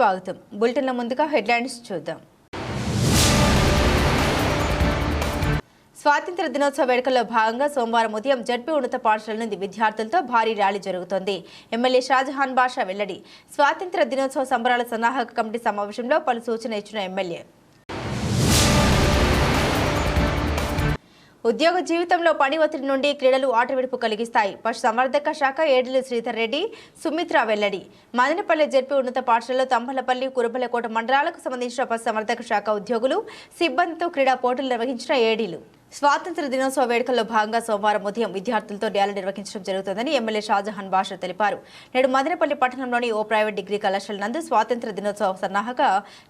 స్వాగతం. బులెటిన్ల ముందుగా హెడ్లైన్స్ చూద్దాం. స్వాతంత్ర దినోత్సవ వేడుకల్లో భాగంగా సోమవారం ఉదయం జడ్పీ ఉన్నత పాఠశాల నుండి విద్యార్థులతో భారీ ర్యాలీ జరుగుతోంది. ఎమ్మెల్యే షాజహాన్ బాషా వెల్లడి. స్వాతంత్ర దినోత్సవ సంబరాల సన్నాహక కమిటీ సమావేశంలో పలు సూచన ఇచ్చిన ఎమ్మెల్యే. ఉద్యోగ జీవితంలో పని ఒత్తిడి నుండి క్రీడలు ఆటవిడుపు కలిగిస్తాయి. పశుసంవర్ధక శాఖ ఏడులు శ్రీధర్ రెడ్డి సుమిత్ర వెల్లడి. మదనపల్లి జడ్పీ ఉన్నత పాఠశాలలో తంబలపల్లి కురుబలకోట మండలాలకు సంబంధించిన పశు సంవర్ధక శాఖ ఉద్యోగులు సిబ్బందితో క్రీడా పోటీలు నిర్వహించిన ఏడీలు. స్వాతంత్ర దినోత్సవ వేడుకల్లో భాగంగా సోమవారం ఉదయం విద్యార్థులతో ర్యాలీ నిర్వహించడం జరుగుతుందని ఎమ్మెల్యే షాజహాన్ బాషా తెలిపారు. నేడు మదనపల్లి పట్టణంలోని ఓ ప్రైవేట్ డిగ్రీ కళాశాల నందు స్వాతంత్ర దినోత్సవ సన్నాహక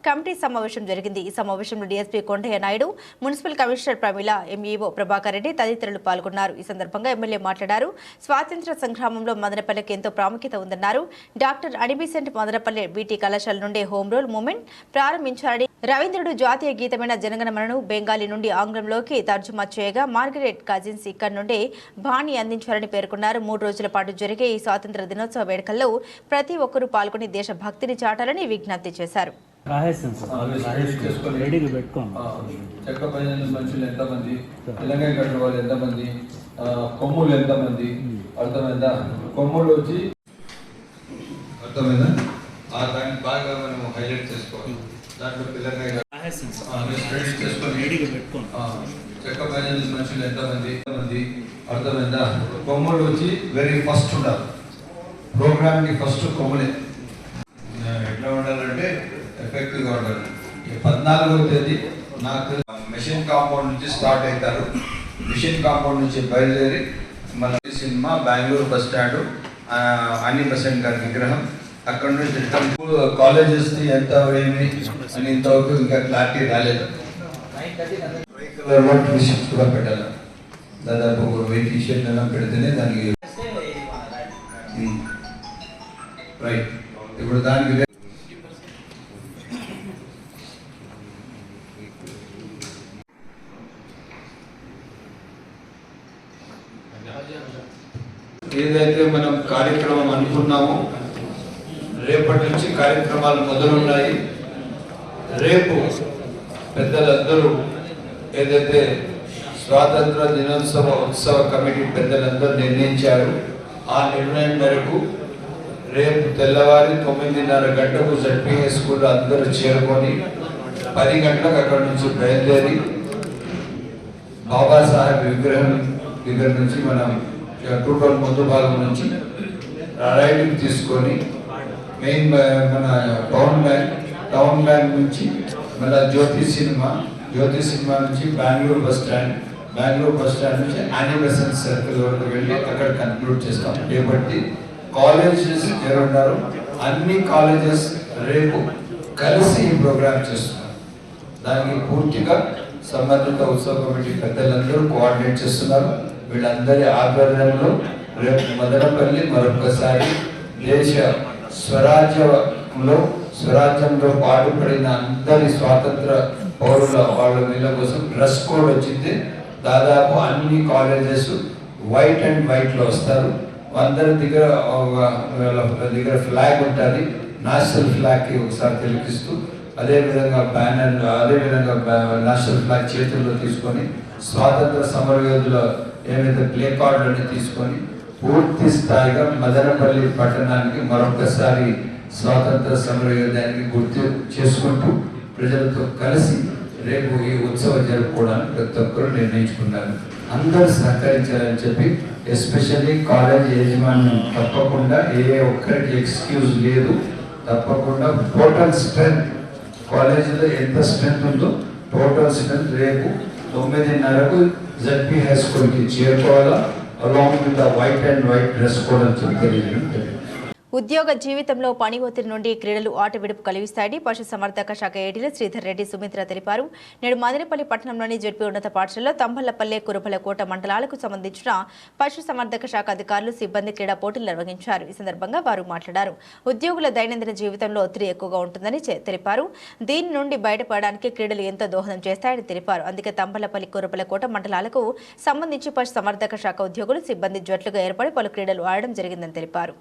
కమిటీ సమావేశం జరిగింది. ఈ సమావేశంలో DSP Kondaiah Naidu municipal commissioner Pramila MEO Prabhakar Reddy తదితరులు పాల్గొన్నారు. ఈ సందర్భంగా ఎమ్మెల్యే మాట్లాడారు. స్వాతంత్ర సంగ్రామంలో మదనపల్లికి ఎంతో ప్రాముఖ్యత ఉందన్నారు. డాక్టర్ అనిబిసెంట్ మదనపల్లి బీటీ కళాశాల నుండి హోమ్ రూల్ మూమెంట్ ప్రారంభించారని రవీంద్రుడు జాతీయ గీతమైన జనగణమనను బెంగాలీ నుండి ఆంగ్లంలోకి తర్జు తర్జుమా చేయగా మార్గరెట్ కజిన్స్ ఇక్కడ నుండి బాణి అందించారని పేర్కొన్నారు. మూడు రోజుల పాటు జరిగే ఈ స్వాతంత్ర దినోత్సవ వేడుకల్లో ప్రతి ఒక్కరూ పాల్గొని దేశభక్తిని చాటాలని విజ్ఞప్తి చేశారు. రాసేస్తాను సార్. రాసేస్తాను రెడీగా పెట్టుకోండి. ఆ, చెక్క పైన మనుషులు ఎంతమంది తెలంగాణ కట్టిన వాళ్ళు ఎంతమంది ఆ, కొమ్ములు ఎంతమంది అర్థమైందా? కొమ్ములు వచ్చి అర్థమైందా? ఆ దాన్ని బాగా మనం హైలైట్ చేసుకోవాలి. దాంట్లో పిల్లకాయ రాసేస్తాను సార్ ఆ, మీరు ready చేసుకొని రెడీగా పెట్టుకోండి ఆ, చెక్క మనుషులు ఎంతమంది ఎంతమంది అర్థమైందా? కొమ్మలు వచ్చి వెరీ ఫస్ట్ ఉండాలి. ప్రోగ్రామ్కి ఫస్ట్ కొమ్మలే. ఎట్లా ఉండాలంటే ఎఫెక్టివ్గా ఉండాలి. ఈ పద్నాలుగవ తేదీ నాకు మిషన్ కాంపౌండ్ నుంచి స్టార్ట్ అవుతారు. మిషన్ కాంపౌండ్ నుంచి బయలుదేరి మన సినిమా బెంగళూరు బస్ స్టాండ్ అన్ని బసెంట్ గారి విగ్రహం. అక్కడ నుంచి రిటర్న్ కాలేజెస్ ఎంత ఏమి అని ఇంతవరకు ఇంకా క్లారిటీ రాలేదు. మిషన్స్ కూడా పెట్టాలి? దాదాపు ఒక వెయిట్ టీషర్ట్ అయినా పెడితేనే దానికి hmm. రైట్ ఇప్పుడు దానికి ఏదైతే మనం కార్యక్రమం అనుకున్నామో రేపటి నుంచి కార్యక్రమాలు మొదలున్నాయి. రేపు పెద్దలందరూ ఏదైతే స్వాతంత్ర దినోత్సవ ఉత్సవ కమిటీ పెద్దలందరూ నిర్ణయించారు ఆ నిర్ణయం మేరకు రేపు తెల్లవారి తొమ్మిదిన్నర గంటకు జడ్పీఏ స్కూల్ అందరూ చేరుకొని పది గంటలకు అక్కడ నుంచి బయలుదేరి బాబాసాహెబ్ విగ్రహం దగ్గర నుంచి మనం టూటోల్ ముందు భాగం నుంచి రైడింగ్ తీసుకొని మెయిన్ మన టౌన్ బ్యాంక్ టౌన్ బ్యాంక్ నుంచి మన జ్యోతి సినిమా జ్యోతి సినిమా నుంచి Bengaluru bus stand Bengaluru bus stand నుంచి యానివర్సరీ సర్కిల్ వరకు వెళ్ళి అక్కడ కన్క్లూడ్ చేస్తాం. రేపటి కాలేజెస్ ఉన్నారు అన్ని కాలేజెస్ రేపు కలిసి ఈ ప్రోగ్రామ్ చేస్తున్నారు దానికి పూర్తిగా సంబంధిత ఉత్సవ కమిటీ పెద్దలందరూ కోఆర్డినేట్ చేస్తున్నారు. వీళ్ళందరి ఆధ్వర్యంలో రేపు మదనపల్లి మరొకసారి దేశ స్వరాజ్యంలో స్వరాజ్యంలో పాటుపడిన అందరి స్వాతంత్ర పౌరుల వాళ్ళ వీళ్ళ కోసం డ్రెస్ కోడ్ వచ్చింది. దాదాపు అన్ని కాలేజెస్ వైట్ అండ్ వైట్లో వస్తారు. అందరి దగ్గర ఒక- దగ్గర ఫ్లాగ్ ఉంటుంది. నేషనల్ ఫ్లాగ్కి ఒకసారి తిలకిస్తూ అదేవిధంగా బ్యానర్ అదేవిధంగా నేషనల్ ఫ్లాగ్ చేతుల్లో తీసుకొని స్వాతంత్ర సమరయోధుల ఏమైతే ప్లే కార్డులని తీసుకొని పూర్తి స్థాయిగా మదనపల్లి పట్టణానికి మరొకసారి స్వాతంత్ర సమరయోధానికి గుర్తు చేసుకుంటూ ప్రజలతో కలిసి రేపు ఈ ఉత్సవం జరుపుకోవడానికి ప్రతి ఒక్కరు నిర్ణయించుకున్నారు అందరూ సహకరించాలని చెప్పి ఎస్పెషల్లీ కాలేజ్ యాజమాన్యం తప్పకుండా ఏ ఒక్కరికి ఎక్స్క్యూజ్ లేదు తప్పకుండా టోటల్ స్ట్రెంత్ కాలేజీలో ఎంత స్ట్రెంత్ ఉందో టోటల్ స్ట్రెంత్ రేపు తొమ్మిదిన్నరకు జడ్పీ హై స్కూల్కి చేరుకోవాలా along with the white and white dress code అని చెప్పి తెలియజేయడం జరిగింది. ఉద్యోగ జీవితంలో పని ఒత్తిడి నుండి క్రీడలు ఆట విడుపు కలిగిస్తాయని పశుసంవర్ధక శాఖ ఏడీలు శ్రీధర్ రెడ్డి సుమిత్ర తెలిపారు. నేడు మదనపల్లి పట్టణంలోని జడ్పీ ఉన్నత పాఠశాలలో తంబళ్ళపల్లె కురుపలకోట మండలాలకు సంబంధించిన పశుసంవర్ధక శాఖ అధికారులు సిబ్బంది క్రీడా పోటీలు నిర్వహించారు. ఈ సందర్భంగా వారు మాట్లాడారు. ఉద్యోగుల దైనందిన జీవితంలో ఒత్తిడి ఎక్కువగా ఉంటుందని తెలిపారు. దీని నుండి బయటపడడానికి క్రీడలు ఎంతో దోహదం చేస్తాయని తెలిపారు. అందుకే తంబలపల్లి కురుపలకోట మండలాలకు సంబంధించి పశుసంవర్ధక శాఖ ఉద్యోగులు సిబ్బంది జట్లుగా ఏర్పడి పలు క్రీడలు ఆడడం జరిగిందని తెలిపారు.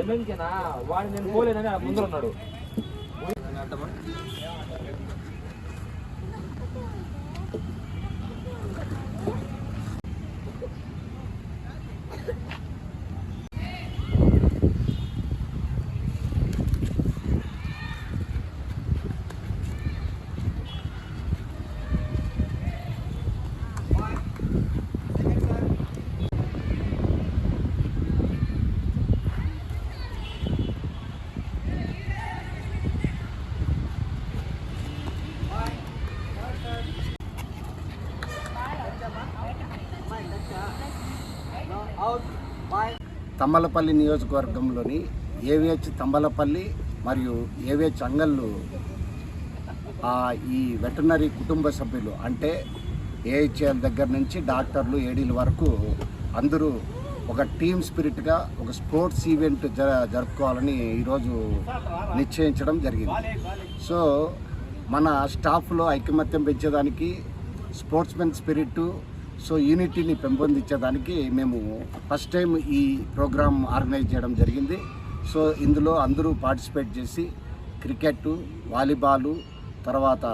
ఎమ్మెల్యేనా వాడు నేను పోలేదని ఆ ముందర ఉన్నాడు. తమ్మలపల్లి నియోజకవర్గంలోని ఏవిహెచ్ తంబలపల్లి మరియు ఏవిహెచ్ అంగళ్ళు ఆ, ఈ వెటనరీ కుటుంబ సభ్యులు అంటే ఏహెచ్ఎల్ దగ్గర నుంచి డాక్టర్లు ఏడీల వరకు అందరూ ఒక టీమ్ స్పిరిట్గా ఒక స్పోర్ట్స్ ఈవెంట్ జ జరుపుకోవాలని ఈరోజు నిశ్చయించడం జరిగింది. సో మన స్టాఫ్లో ఐకమత్యం పెంచేదానికి స్పోర్ట్స్మెన్ స్పిరిట్ సో యూనిటీని పెంపొందించేదానికి మేము ఫస్ట్ టైం ఈ ప్రోగ్రామ్ ఆర్గనైజ్ చేయడం జరిగింది. సో ఇందులో అందరూ పార్టిసిపేట్ చేసి క్రికెట్ వాలీబాలు తర్వాత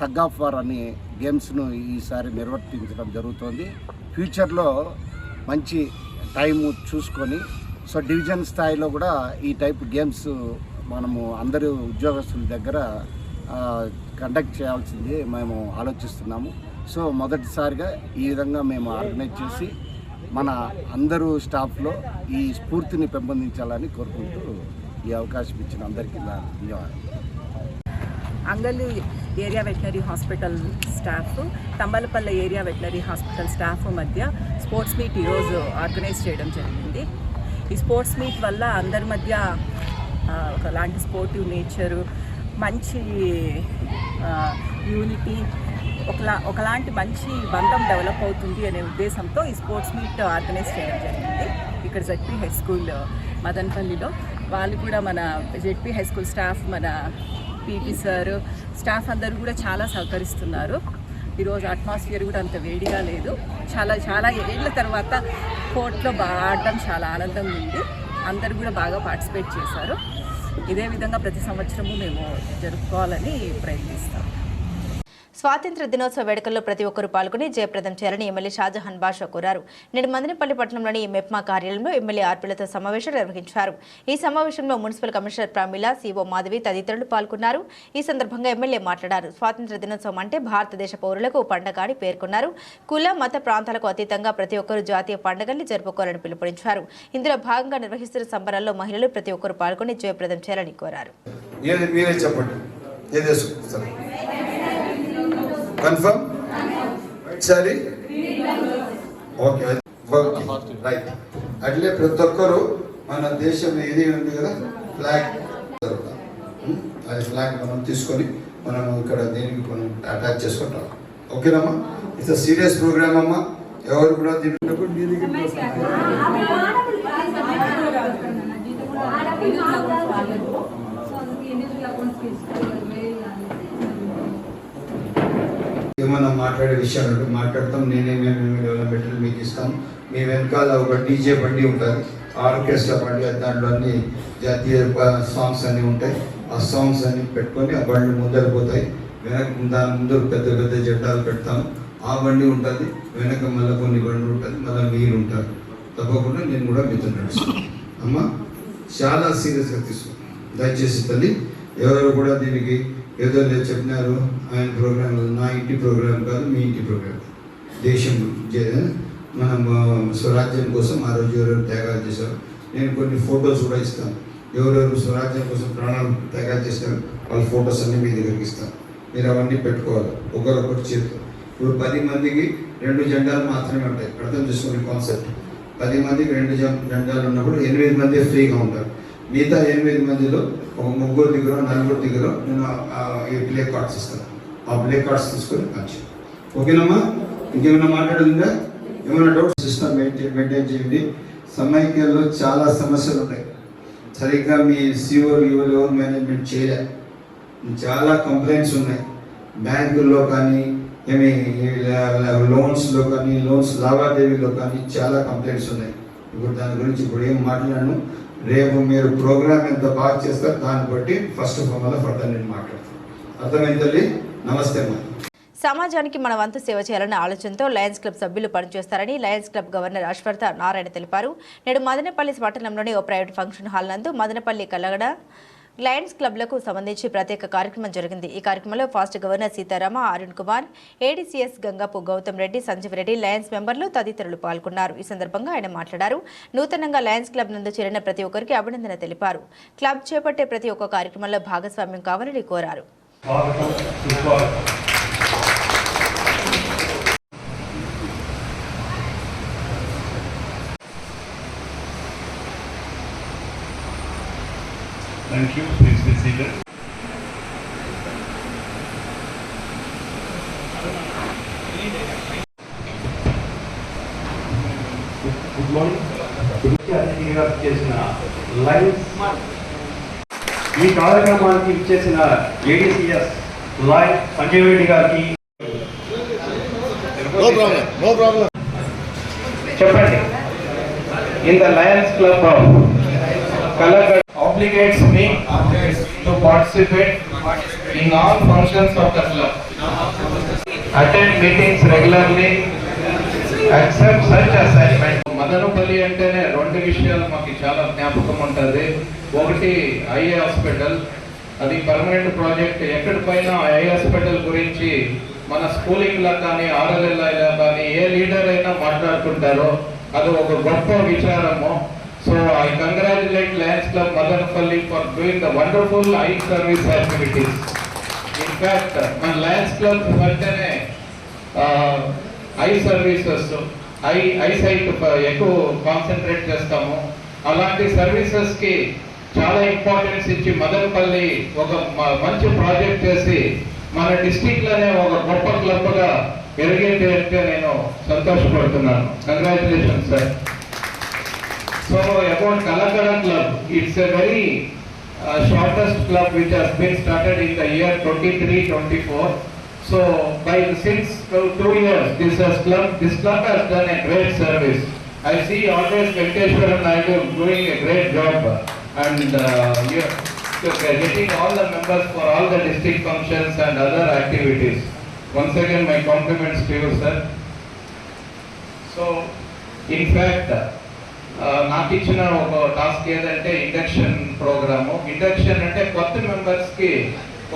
టగ్ ఆఫ్ వార్ అనే గేమ్స్ను ఈసారి నిర్వర్తించడం జరుగుతోంది. ఫ్యూచర్లో మంచి టైం చూసుకొని సో డివిజన్ స్థాయిలో కూడా ఈ టైప్ గేమ్స్ మనము అందరూ ఉద్యోగస్తుల దగ్గర కండక్ట్ చేయాల్సింది మేము ఆలోచిస్తున్నాము. సో మొదటిసారిగా ఈ విధంగా మేము ఆర్గనైజ్ చేసి మన అందరూ స్టాఫ్లో ఈ స్ఫూర్తిని పెంపొందించాలని కోరుకుంటూ ఈ అవకాశం ఇచ్చిన అందరికీ ధన్యవాదాలు. Angalli area veterinary hospital staff Thambalapalle area veterinary hospital staff మధ్య స్పోర్ట్స్ మీట్ ఈరోజు ఆర్గనైజ్ చేయడం జరిగింది. ఈ స్పోర్ట్స్ మీట్ వల్ల అందరి మధ్య ఒకలాంటి స్పోర్టివ్ నేచరు మంచి యూనిటీ ఒకలా ఒకలాంటి మంచి బంధం డెవలప్ అవుతుంది అనే ఉద్దేశంతో ఈ స్పోర్ట్స్ మీట్ ఆర్గనైజ్ చేయడం జరిగింది. ఇక్కడ జడ్పీ హై స్కూల్ మదన్పల్లిలో. వాళ్ళు కూడా మన జెడ్పీ హై స్కూల్ స్టాఫ్ మన పీటీ సార్ స్టాఫ్ అందరూ కూడా చాలా సహకరిస్తున్నారు. ఈరోజు అట్మాస్ఫియర్ కూడా అంత వేడిగా లేదు. చాలా చాలా ఏళ్ళ తర్వాత కోర్ట్లో బాగా ఆడటం చాలా ఆనందంగా ఉంది. అందరు కూడా బాగా పార్టిసిపేట్ చేశారు. ఇదే విధంగా ప్రతి సంవత్సరము మేము జరుపుకోవాలని ప్రయత్నిస్తాం. స్వాతంత్ర దినోత్సవ వేడుకల్లో ప్రతి ఒక్కరూ పాల్గొని జయప్రదం చేయాలని ఎమ్మెల్యే షాజహాన్ బాషా కోరారు. నేడు మదనపల్లి పట్టణంలోని మెప్మా కార్యాలయంలో ఎమ్మెల్యే ఆర్పీలతో సమావేశం నిర్వహించారు. ఈ సమావేశంలో municipal commissioner Pramila CO Madhavi తదితరులు పాల్గొన్నారు. ఈ సందర్భంగా ఎమ్మెల్యే మాట్లాడారు. స్వాతంత్ర దినోత్సవం అంటే భారతదేశ పౌరులకు పండగ అని పేర్కొన్నారు. కుల మత ప్రాంతాలకు అతీతంగా ప్రతి ఒక్కరూ జాతీయ పండుగల్ని జరుపుకోవాలని పిలుపునిచ్చారు. ఇందులో భాగంగా నిర్వహిస్తున్న సంబరాల్లో మహిళలు ప్రతి ఒక్కరూ పాల్గొని జయప్రదం చేయాలని కోరారు ఏది మీరే చెప్పండి ఏది వేసుకుంటారు కన్ఫర్మ్ సరే ఓకే ఓకే రైట్ అట్లే ప్రతి ఒక్కరు మన దేశం ఏది ఉంది కదా ఫ్లాగ్ అది ఫ్లాగ్ మనం తీసుకొని మనం ఇక్కడ దీనికి మనం అటాచ్ చేసుకుంటాం ఓకేనమ్మా ఇట్స్ సీరియస్ ప్రోగ్రామ్ అమ్మా ఎవరు కూడా దీంట్లో దీనికి మాట్లాడే విషయాలు మాట్లాడతాం. నేనేమేమి డెవలప్మెంట్ మీకు ఇస్తాం. మీ వెనకాల ఒక డీజే బండి ఉంటుంది. ఆర్కెస్ట్రా బండి దాంట్లో అన్ని జాతీయ సాంగ్స్ అన్నీ ఉంటాయి. ఆ సాంగ్స్ అన్ని పెట్టుకొని ఆ బండి ముందర పోతాయి. వెనక దాని ముందు పెద్ద పెద్ద జెండాలు పెడతాం. ఆ బండి ఉంటుంది. వెనక మళ్ళీ కొన్ని బండి ఉంటుంది. మళ్ళీ మీరు ఉంటారు. తప్పకుండా నేను కూడా మీతో నడుస్తాను. అమ్మ చాలా సీరియస్గా తీసుకున్నాను. దయచేసి తల్లి ఎవరు కూడా దీనికి ఏదో లేదు చెప్పినారు ఆయన ప్రోగ్రామ్ నా ఇంటి ప్రోగ్రాం కాదు మీ ఇంటి ప్రోగ్రాం దేశం మనం స్వరాజ్యం కోసం ఆ రోజు ఎవరెవరు త్యాగాలు చేశారు. నేను కొన్ని ఫొటోస్ కూడా ఇస్తాను. ఎవరెవరు స్వరాజ్యం కోసం ప్రాణాలు త్యాగాలు చేస్తారు వాళ్ళ ఫొటోస్ అన్ని మీ దగ్గరికి ఇస్తాను. మీరు అవన్నీ పెట్టుకోవాలి. ఒకరొకటి చేతిలో ఇప్పుడు పది మందికి రెండు జెండాలు మాత్రమే ఉంటాయి. అర్థం చేసుకునే కాన్సెప్ట్. పది మందికి రెండు జెండాలు ఉన్నప్పుడు ఎనిమిది మంది ఫ్రీగా ఉంటారు. మిగతా ఎనిమిది మందిలో ఒక ముగ్గురు దగ్గర నలుగురు దగ్గర నేను ఈ ప్లే కార్డ్స్ ఇస్తాను. ఆ ప్లే కార్డ్స్ తీసుకొని మంచి ఓకేనమ్మా? ఇంకేమైనా మాట్లాడుతుందా? ఏమైనా డౌట్స్ సిస్టమ్ మెయింటైన్ మెయింటైన్ చేయండి. సమైక్యంలో చాలా సమస్యలు ఉన్నాయి. సరిగ్గా మీ సిఓ యువలు ఎవరు మేనేజ్మెంట్ చేయలే. చాలా కంప్లైంట్స్ ఉన్నాయి. బ్యాంకుల్లో కానీ ఏమి లోన్స్లో కానీ లోన్స్ లావాదేవీలో కానీ చాలా కంప్లైంట్స్ ఉన్నాయి. ఇప్పుడు దాని గురించి ఇప్పుడు ఏం మాట్లాడను? రేపు మీరు ప్రోగ్రామ్ ఎంత బాగా చేస్తారు దాన్ని బట్టి ఫస్ట్ ఫార్మల్ ఫర్దర్ నేను మాట్లాడతాను. అర్థమైందండి నమస్తే అమ్మా. సమాజానికి మన వంతు సేవ చేయాలన్న ఆలోచనతో లయన్స్ క్లబ్ సభ్యులు పనిచేస్తారని Lions Club governor Ashwartha Narayana తెలిపారు. నేడు మదనపల్లి పట్టణంలోని ఓ ప్రైవేట్ ఫంక్షన్ హాల్ నందు మదనపల్లి కలగడ లయన్స్ క్లబ్లకు సంబంధించి ప్రత్యేక కార్యక్రమం జరిగింది. ఈ కార్యక్రమంలో past governor Seetharama Arun Kumar ADCS Gangapu Gautam Reddy Sanjeev Reddy Lions మెంబర్లు తదితరులు పాల్గొన్నారు. ఈ సందర్భంగా ఆయన మాట్లాడారు. నూతనంగా లయన్స్ క్లబ్ నందు చేరిన ప్రతి ఒక్కరికి అభినందన తెలిపారు. క్లబ్ చేపట్టే ప్రతి ఒక్క కార్యక్రమంలో భాగస్వామ్యం కావాలని కోరారు స్వాగతం సుస్వాగతం Thank you. Please be seated. Good morning చేసిన లైన్స్ ఈ కార్యక్రమానికి ఇచ్చేసిన ఏడీసీఎస్ లాయ్ సంజయ్ రెడ్డి గారికి చెప్పండి in the Lions Club of colour obligates me to participate in all functions of the club, attend meetings regularly accept such assignment. Madanapalle అంటేనే రెండు విషయాలు మాకు చాలా జ్ఞాపకం ఉంటుంది. ఒకటి ఐ హాస్పిటల్. అది పర్మనెంట్ ప్రాజెక్ట్. ఎక్కడి పైన ఐ హాస్పిటల్ గురించి మన స్కూలింగ్లో కానీ ఆర్ఎల్ఎల్ కానీ ఏ లీడర్ అయినా మాట్లాడుకుంటారో అది ఒక గొప్ప విచారము. So I congratulate Lions Club Madanapalle for doing the wonderful eye service activities in fact మన లయన్స్ క్లబ్ వెంటనే eye services eye eye sight ఎక్కువ కాన్సన్ట్రేట్ చేస్తాము. అలాంటి సర్వీసెస్కి చాలా ఇంపార్టెన్స్ ఇచ్చి మదనపల్లి ఒక మంచి ప్రాజెక్ట్ చేసి మన డిస్టిక్లోనే ఒక గొప్ప క్లబ్గా గా నేను సంతోషపడుతున్నాను. Congratulation sir So about Kalakada Club, it's a very uh, shortest club which has been started in the year 23-24. So by since two years, this has club this club has done a great service. I see always Venkateshwaran doing a great job and uh, you getting all the members for all the district functions and other activities. Once again, my compliments to you, sir. So, in fact, నాకు ఇచ్చిన ఒక task ఏదంటే induction programme induction అంటే కొత్త మెంబర్స్కి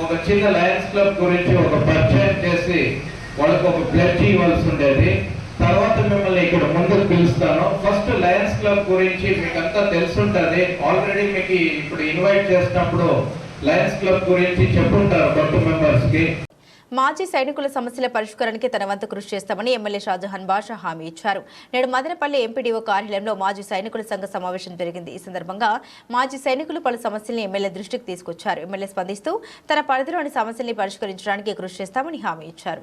ఒక చిన్న Lions club గురించి ఒక పరిచయం చేసి వాళ్ళకి ఒక ప్లెడ్జ్ ఇవ్వాల్సి ఉండేది తర్వాత మిమ్మల్ని ఇక్కడ ముందుకు పిలుస్తాను. ఫస్ట్ లయన్స్ క్లబ్ గురించి మీకు అంతా తెలుసుంటది. ఆల్రెడీ మీకు ఇప్పుడు ఇన్వైట్ చేసినప్పుడు లయన్స్ క్లబ్ గురించి చెప్పుంటారు కొత్త మెంబర్స్కి. మాజీ సైనికుల సమస్యల పరిష్కారానికి తన వంతు కృషి చేస్తామని ఎమ్మెల్యే షాజహాన్ బాషా హామీ ఇచ్చారు నేడు మదనపల్లి ఎంపీడీఓ కార్యాలయంలో మాజీ సైనికుల సంఘ సమావేశం జరిగింది ఈ సందర్భంగా మాజీ సైనికులు పలు సమస్యల్ని ఎమ్మెల్యే దృష్టికి తీసుకొచ్చారు ఎమ్మెల్యే స్పందిస్తూ తన పరిధిలోని సమస్యల్ని పరిష్కరించడానికి కృషి చేస్తామని హామీ ఇచ్చారు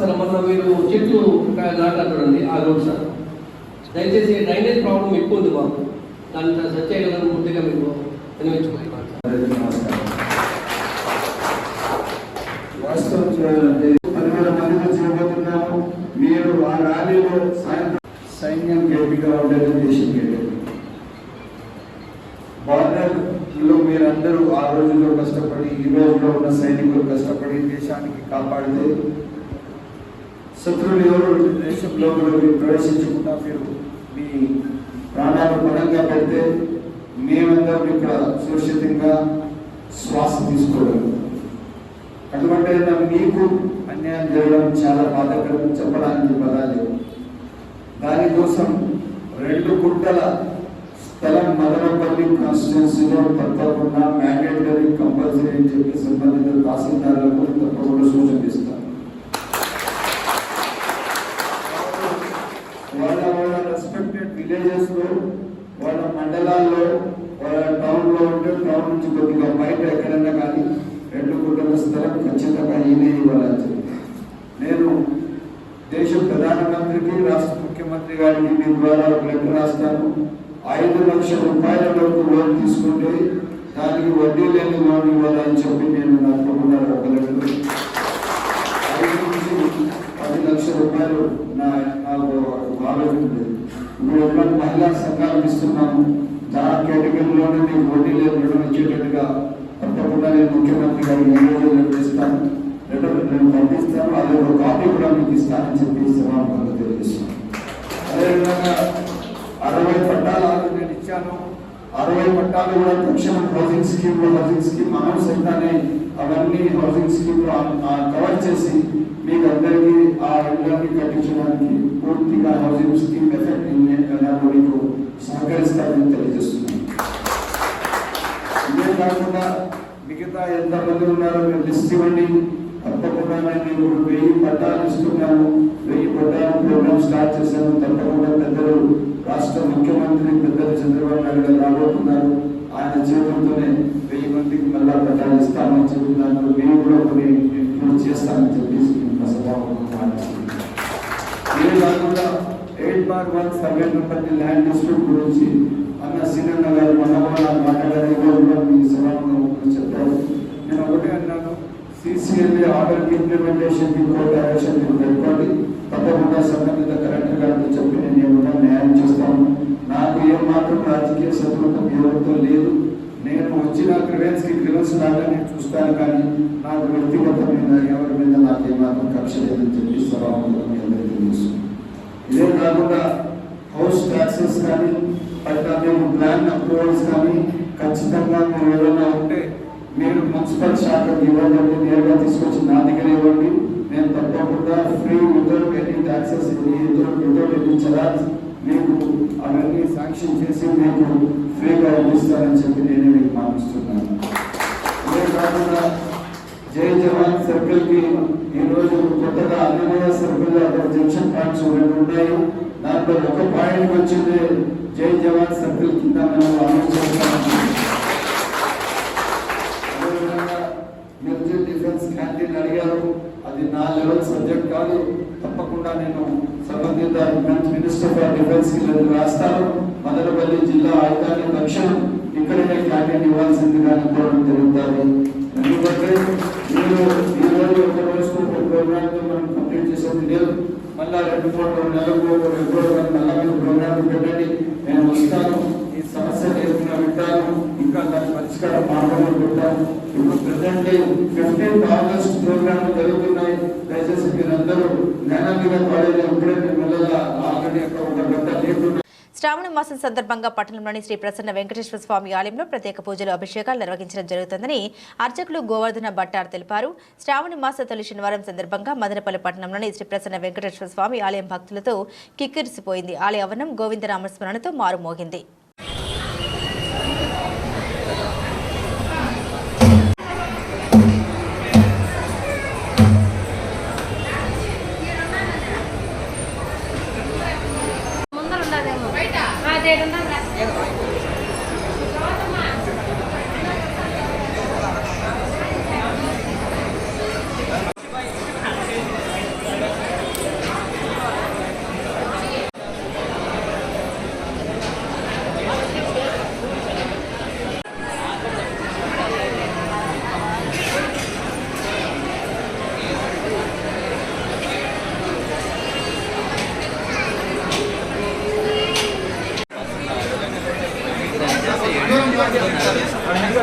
సార్ మొన్న మీరు చెట్లు నాటారు ఆ రోడ్ సార్. దయచేసి డ్రైనేజ్ ప్రాబ్లం ఎక్కువ ఉంది మాకు దాన్ని సెట్ చేయగలను పూర్తిగా మీకు వినియోగించుకుంటున్నాను రోజుల్లో కష్టపడి ఈ రోజుల్లో ఉన్న సైనికులు కష్టపడి దేశానికి కాపాడితే శత్రువులు ఎవరు దేశంలో మీరు ప్రవేశించకుండా మీరు మీ ప్రాణాలు బలంగా పెడితే మేమందరం ఇక్కడ సురక్షితంగా శ్వాస తీసుకోవడం. అటువంటి మీకు అన్యాయం చేయడం చాలా బాధాకరం చెప్పడానికి పదాలు దానికోసం రెండు గుంటల స్థలం మదనపల్లి కాన్స్టిట్యున్సీలో తప్పకుండా మ్యాండేటరీ కంపల్సరీ అని చెప్పి సంబంధిత తహసీల్దారులకు తప్పకుండా సూచన ఇస్తాను వాళ్ళ వాళ్ళ రెస్పెక్టెడ్ విలేజెస్లో వాళ్ళ మండలాల్లో వాళ్ళ టౌన్లో ఉంటే టౌన్ నుంచి కొద్దిగా బయట ఎక్కడైనా కానీ రెండు కుటుంబ స్థలం ఖచ్చితంగా ఈయనే ఇవ్వాలని చెప్పి. నేను దేశ ప్రధానమంత్రికి రాష్ట్ర ముఖ్యమంత్రి గారికి మీ ద్వారా ఒక లెటర్ రాస్తాను. ఐదు లక్షల రూపాయల వరకు లోన్ తీసుకుంటే దానికి వడ్డీ లేని లోన్ ఇవ్వాలని చెప్పి నేను నా తమ్ముడు ఒక లెటర్ ఐదు నుంచి పది లక్షల రూపాయలు నా నాకు ఆలోచన ఉంది ఇప్పుడు ఎన్నో మహిళా సంఘాలు ఇస్తున్నాము. నా కేటగిరీలోనే మీకు వడ్డీ లేని రుణం ఇచ్చేటట్టుగా తప్పకుండా నేను ముఖ్యమంత్రి గారికి ఈ రోజు లెటర్ నేను పంపిస్తాను. అదే ఒక కాపీ కూడా మీకు ఇస్తానని చెప్పి సభాముఖంగా తెలియజేస్తాను అదేవిధంగా అరవై పట్టాలు ఆల్రెడీ నేను ఇచ్చాను. అరవై పట్టాలు కూడా తక్షణం హౌసింగ్ స్కీమ్లో హౌసింగ్ స్కీమ్ అనౌన్స్ అయితేనే అవన్నీ హౌసింగ్ స్కీమ్లో కవర్ చేసి మీకు అందరికీ ఆ ఇళ్ళని కట్టించడానికి పూర్తిగా హౌసింగ్ స్కీమ్ ఎఫెక్ట్ మీకు సహకరిస్తారని తెలియజేస్తున్నాను. ఇదే కాకుండా మిగతా ఎంతమంది ఉన్నారో మీరు లిస్ట్ ఇవ్వండి. తప్పకుండా నేను ఇప్పుడు వెయ్యి పట్టాలు ఇస్తున్నాను. వెయ్యి పట్టాలు ప్రోగ్రామ్ స్టార్ట్ చేశాను. తప్పకుండా పెద్దలు రాష్ట్ర ముఖ్యమంత్రి పెద్దలు చంద్రబాబు నాయుడు గారు రాబోతున్నారు. ఆయన చేతులతోనే వెయ్యి మందికి మళ్ళా పట్టాలు ఇస్తామని చెప్తున్నాను కూడా కొన్ని చేస్తామని చెప్పేసి నేను కాకుండా eight bar one survey number land district గురించి అన్న సీనన్న గారు మాట్లాడారు కూడా మీ చెప్పారు. నేను ఒకటే అన్నాను సిసిఎల్ఏ ఆర్డర్ ఇంప్లిమెంటేషన్ కోర్టు మీరు పెట్టుకోండి. తప్పకుండా సంబంధిత కలెక్టర్ గారితో చెప్పి నేను న్యాయం నాకు ఏమాత్రం మాత్రం రాజకీయ శత్రుత్వం ఎవరితో లేదు. నేను వచ్చిన క్రివెన్స్కి క్రివెన్స్ లాగా నేను చూస్తాను కానీ నాకు వ్యక్తిగత మీద ఎవరి మీద నాకు ఏమాత్రం కక్ష లేదని చెప్పి సభాముఖంగా తెలుసు. ఇదే కాకుండా హౌస్ ట్యాక్సెస్ కానీ అట్లా మేము ప్లాన్ అప్రూవల్స్ కానీ ఖచ్చితంగా మీరు ఏదైనా ఉంటే మీరు మున్సిపల్ శాఖకు ఇవ్వండి నేరుగా తీసుకొచ్చి నా దగ్గర ఇవ్వండి. నేను తప్పకుండా free without any taxes without any challans మీకు అవన్నీ శాంక్షన్ చేసి మీకు ఫ్రీగా ఇస్తారని చెప్పి నేను మీకు మాటిస్తున్నాను. అదే కాకుండా జై జవాన్ సర్కిల్కి కొత్తగా అన్నమయ్య సర్కిల్ అక్కడ జంక్షన్ పాయింట్స్ రెండు ఉన్నాయి దాంట్లో ఒక పాయింట్ వచ్చింది జై జవాన్ సర్కిల్ కింద మనం అమలు చేస్తాము. మిలిటరీ డిఫెన్స్ క్యాంటీన్ అడిగారు. అది నా లెవెల్ సబ్జెక్ట్ కాదు. తప్పకుండా నేను సంబంధిత మినిస్టర్ ఫర్ డిఫెన్స్ రాస్తాను మదనపల్లి జిల్లా ఆయుధాన్ని తక్షణం ఇక్కడనే క్యాంటీన్ ఇవ్వాల్సింది కోరడం జరుగుతుంది. ఎందుకంటే మీరు ఈ రోజు ఒక ఒక ప్రోగ్రామ్ మనం కంప్లీట్ చేసేది లేదు మళ్ళా రెండు మూడు నెలలకు రెండు మళ్ళా మీరు ప్రోగ్రామ్ పెట్టండి. నేను వస్తాను. ఈ సమస్య ఏదైనా వింటాను. ఇంకా దాని పరిష్కారం మార్గంలో పెట్టాను ఇప్పుడు ప్రజెంట్ ఫిఫ్టీన్త్ ఆగస్ట్ ప్రోగ్రామ్ జరుగుతున్నాయి. దయచేసి మీరందరూ ఇప్పుడే ఆల్రెడీ ఒక గంట లేకుండా శ్రావణ మాసం సందర్భంగా పట్టణంలోని శ్రీ ప్రసన్న వెంకటేశ్వర స్వామి ఆలయంలో ప్రత్యేక పూజలు అభిషేకాలు నిర్వహించడం జరుగుతుందని అర్చకులు గోవర్ధన భట్టార్ తెలిపారు. శ్రావణ మాస తొలి శనివారం సందర్భంగా మదనపల్లి పట్టణంలోని శ్రీ ప్రసన్న వెంకటేశ్వర స్వామి ఆలయం భక్తులతో కిక్కిరిసిపోయింది. ఆలయ ఆవరణం గోవిందరామస్మరణతో మారుమోగింది.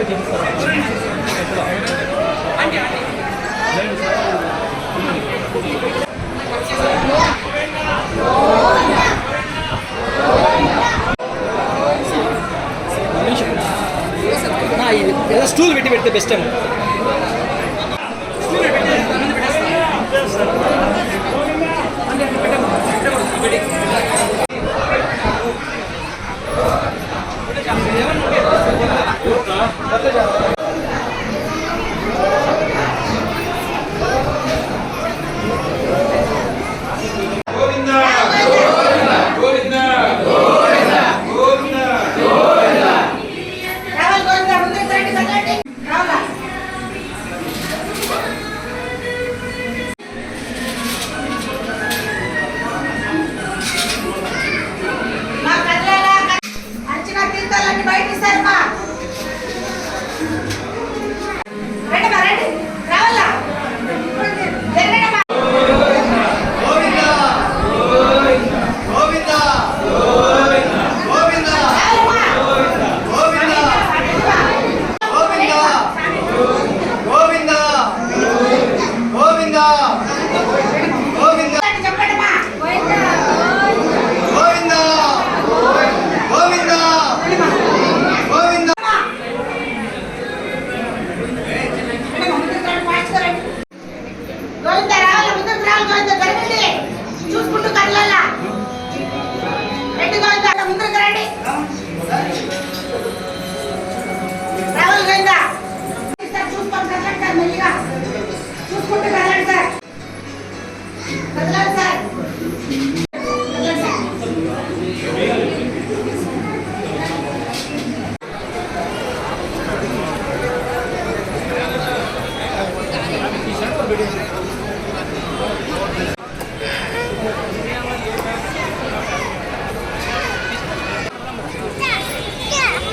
ఏదో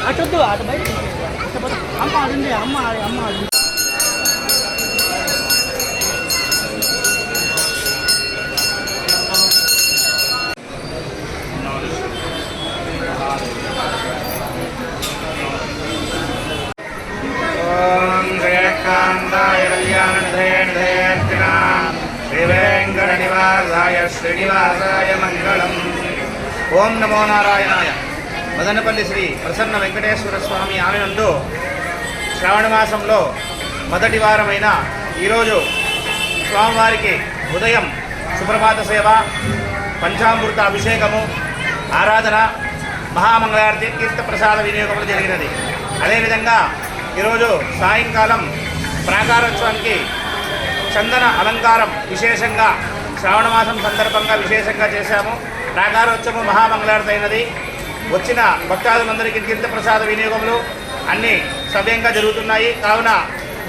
అటొద్దు అటు బయట అమ్మ అడుంది అమ్మ అమ్మ అడుంది ఓం జయకాంతాయ కళ్యాణధేర్ధేర్తినా శ్రీవేంకటనివాసాయ శ్రీనివాసాయ మదనపల్లి శ్రీ ప్రసన్న వెంకటేశ్వర స్వామి ఆలయంలో శ్రావణ మాసంలో మొదటి వారమైన ఈరోజు స్వామివారికి ఉదయం సుప్రభాత సేవ పంచామృత అభిషేకము ఆరాధన మహామంగళారతి తీర్థ ప్రసాద వినియోగములు జరిగినది. అదేవిధంగా ఈరోజు సాయంకాలం ప్రాకారోత్సవానికి చందన అలంకారం విశేషంగా శ్రావణ మాసం సందర్భంగా విశేషంగా చేశాము. ప్రాకారోత్సవం మహామంగళారతి అయినది వచ్చిన భక్తాదులందరికీ తీర్థ ప్రసాద వినియోగములు అన్నీ సవ్యంగా జరుగుతున్నాయి. కావున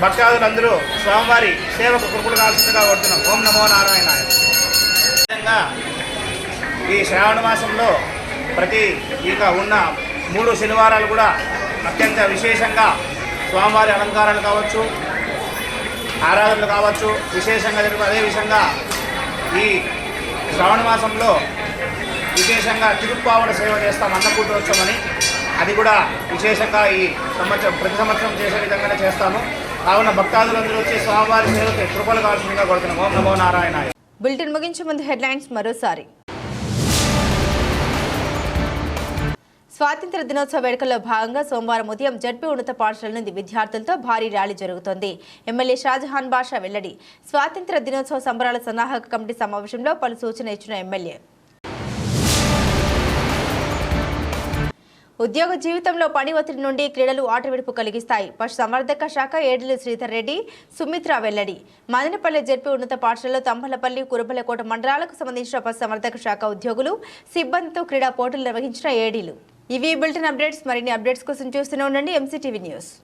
భక్తాదులందరూ స్వామివారి సేవకు కురుకులు కాల్సిందిగా కోరుతున్నాం. ఓం నమో నారాయణ విధంగా ఈ శ్రావణ మాసంలో ప్రతి ఇక ఉన్న మూడు శనివారాలు కూడా అత్యంత విశేషంగా స్వామివారి అలంకారాలు కావచ్చు ఆరాధనలు కావచ్చు. విశేషంగా జరుగు అదే విధంగా ఈ శ్రావణ మాసంలో విశేషంగా తిరుప్పావడ సేవ చేస్తాం అన్నకూటోత్సవమని. అది కూడా విశేషంగా ఈ సంవత్సరం ప్రతి సంవత్సరం చేసే విధంగానే చేస్తాము. కావున భక్తాదులందరూ వచ్చి స్వామివారి సేవకి కృపలు కావాల్సిందిగా కోరుతున్నాం ఓం నమో నారాయణ బులెటిన్ ముగించే ముందు హెడ్లైన్స్ మరోసారి. స్వాతంత్ర దినోత్సవ వేడుకల్లో భాగంగా సోమవారం ఉదయం జడ్పీ ఉన్నత పాఠశాల నుండి విద్యార్థులతో భారీ ర్యాలీ జరుగుతోంది. ఎమ్మెల్యే షాజహాన్ బాషా వెల్లడి. స్వాతంత్ర దినోత్సవ సంబరాల సన్నాహక కమిటీ సమావేశంలో పలు సూచన ఇచ్చిన ఎమ్మెల్యే. ఉద్యోగ జీవితంలో పని ఒత్తిడి నుండి క్రీడలు ఆటవిడుపు కలిగిస్తాయి. పశు సంవర్ధక శాఖ ఏడులు శ్రీధర్ రెడ్డి సుమిత్ర వెల్లడి. మదనపల్లి జడ్పీ ఉన్నత పాఠశాలలో తంబలపల్లి కురుబలకోట మండలాలకు సంబంధించిన పశు సంవర్ధక శాఖ ఉద్యోగులు సిబ్బందితో క్రీడా పోటీలు నిర్వహించిన ఏడీలు. ఇవి బులెటిన్ అప్డేట్స్. మరిన్ని అప్డేట్స్ కోసం చూస్తూనే ఉండండి. MCTV news.